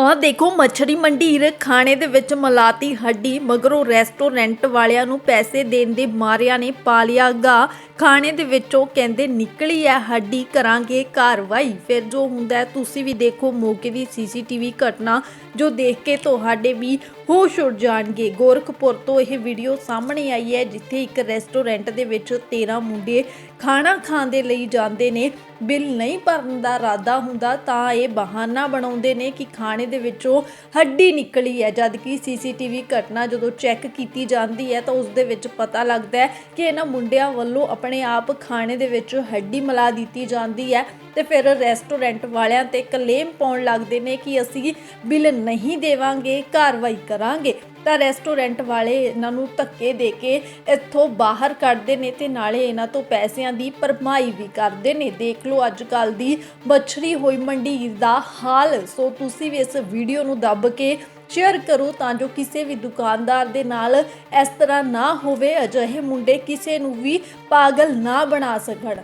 ਆਹ ਦੇਖੋ ਮੱਛਰੀ ਮੰਡੀਰ ਖਾਣੇ ਦੇ ਵਿੱਚ ਮਲਾਤੀ ਹੱਡੀ ਮਗਰੋਂ ਰੈਸਟੋਰੈਂਟ ਵਾਲਿਆਂ ਨੂੰ ਪੈਸੇ ਦੇਣ ਦੇ ਮਾਰਿਆਂ ਨੇ ਪਾਲਿਆ ਗਾ। ਖਾਣੇ ਦੇ ਵਿੱਚੋਂ ਕਹਿੰਦੇ, ਨਿਕਲੀ ਹੈ ਹੱਡੀ ਕਰਾਂਗੇ, ਕਾਰਵਾਈ। ਫਿਰ ਜੋ ਹੁੰਦਾ ਤੁਸੀਂ ਵੀ ਦੇਖੋ, ਮੌਕੇ ਦੀ ਸੀਸੀਟੀਵੀ ਘਟਨਾ ਜੋ ਦੇਖ ਕੇ ਤੁਹਾਡੇ ਵੀ ਹੋਸ਼ ਉੱਡ ਜਾਣਗੇ। ਗੋਰਖਪੁਰ ਤੋਂ ਇਹ ਵੀਡੀਓ ਸਾਹਮਣੇ ਆਈ ਹੈ, ਜਿੱਥੇ ਇੱਕ ਰੈਸਟੋਰੈਂਟ ਦੇ ਵਿੱਚ 13 ਮੁੰਡੇ ਖਾਣਾ ਖਾਣ ਦੇ ਲਈ ਜਾਂਦੇ ਨੇ। ਬਿੱਲ ਨਹੀਂ ਭਰਨ ਦਾ ਇਰਾਦਾ ਹੁੰਦਾ, ਤਾਂ ਇਹ ਬਹਾਨਾ ਬਣਾਉਂਦੇ ਨੇ ਕਿ ਖਾਣੇ ਦੇ ਵਿੱਚੋਂ ਹੱਡੀ ਨਿਕਲੀ ਹੈ ਜਦ ਕਿ ਸੀਸੀਟੀਵੀ ਘਟਨਾ ਜਦੋਂ ਚੈੱਕ ਕੀਤੀ ਜਾਂਦੀ ਹੈ ਤਾਂ ਉਸ ਦੇ ਵਿੱਚ ਪਤਾ ਲੱਗਦਾ ਹੈ ਕਿ ਇਹਨਾਂ ਮੁੰਡਿਆਂ ਵੱਲੋਂ ਆਪਣੇ ਆਪਣੇ ਆਪ ਖਾਣੇ ਦੇ ਵਿੱਚ ਹੱਡੀ ਮਿਲਾ ਦਿੱਤੀ ਜਾਂਦੀ ਹੈ ਤੇ ਫਿਰ ਰੈਸਟੋਰੈਂਟ ਵਾਲਿਆਂ ਤੇ ਕਲੇਮ ਪਾਉਣ ਲੱਗਦੇ ਨੇ ਕਿ ਅਸੀਂ ਬਿੱਲ ਨਹੀਂ ਦੇਵਾਂਗੇ, ਕਾਰਵਾਈ ਕਰਾਂਗੇ। ਤਾਂ ਰੈਸਟੋਰੈਂਟ ਵਾਲੇ ਇਹਨਾਂ ਨੂੰ ਧੱਕੇ ਦੇ ਕੇ ਇੱਥੋਂ ਬਾਹਰ ਕੱਢਦੇ ਨੇ ਤੇ ਨਾਲੇ ਇਹਨਾਂ ਤੋਂ ਪੈਸਿਆਂ ਦੀ ਭਰਮਾਈ ਵੀ ਕਰਦੇ ਨੇ। ਦੇਖ ਲਓ ਅੱਜ ਕੱਲ ਦੀ ਮੱਛਰੀ ਹੋਈ ਮੰਡੀ ਦਾ ਹਾਲ। ਸੋ ਤੁਸੀਂ ਵੀ ਇਸ ਵੀਡੀਓ ਨੂੰ ਦੱਬ ਕੇ ਸ਼ੇਅਰ ਕਰੋ ਤਾਂ ਜੋ ਕਿਸੇ ਵੀ ਦੁਕਾਨਦਾਰ ਦੇ ਨਾਲ ਇਸ ਤਰ੍ਹਾਂ ਨਾ ਹੋਵੇ, ਅਜਿਹੇ ਮੁੰਡੇ ਕਿਸੇ ਨੂੰ ਵੀ ਪਾਗਲ ਨਾ ਬਣਾ ਸਕਣ।